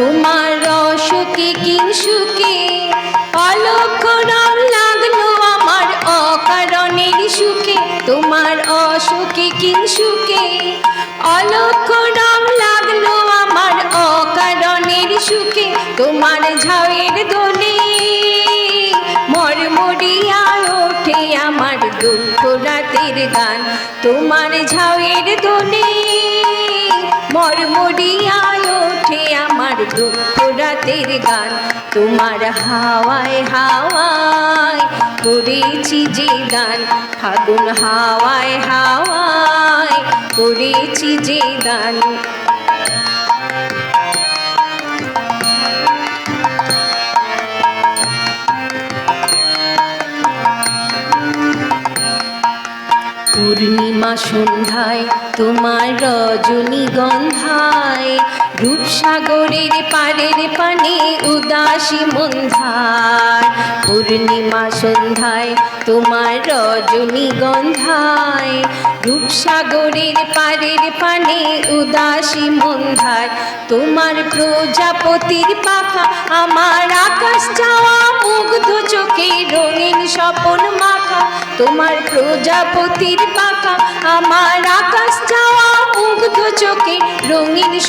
তোমার রসকে কিংসুকে অলক্ষ রং লাগল আমার অকারণের সুখে। তোমার অসুখে কিংসুকে অলক্ষ রং লাগল আমার অকারণের সুখে। তোমার ঝাউয়ের দোলে মরমরিয়া ওঠে আমার দুঃখ রাতের গান। তোমার ঝাউয়ের দোলে আমার দুঃখ গান, তোমার হাওয়ায় হাওয়ায় করেছি যে গান, ফাগুন হাওয়ায় হাওয়ায় করেছি যে গান। পূর্ণিমা সন্ধ্যায় তোমার রজনীগন্ধায় রূপসাগরের পারের পানে উদাসী মন্ধায় পূর্ণিমা সন্ধ্যায় তোমার রজনীগন্ধায়। রূপসাগরের পারের পানে উদাসী মন্ধায় তোমার প্রজাপতির পাখা আমার আকাশ চাওয়া মুগ্ধ চোখে রঙিন স্বপন মাখা। তোমার প্রজাপতির পাখা আমার আকাশ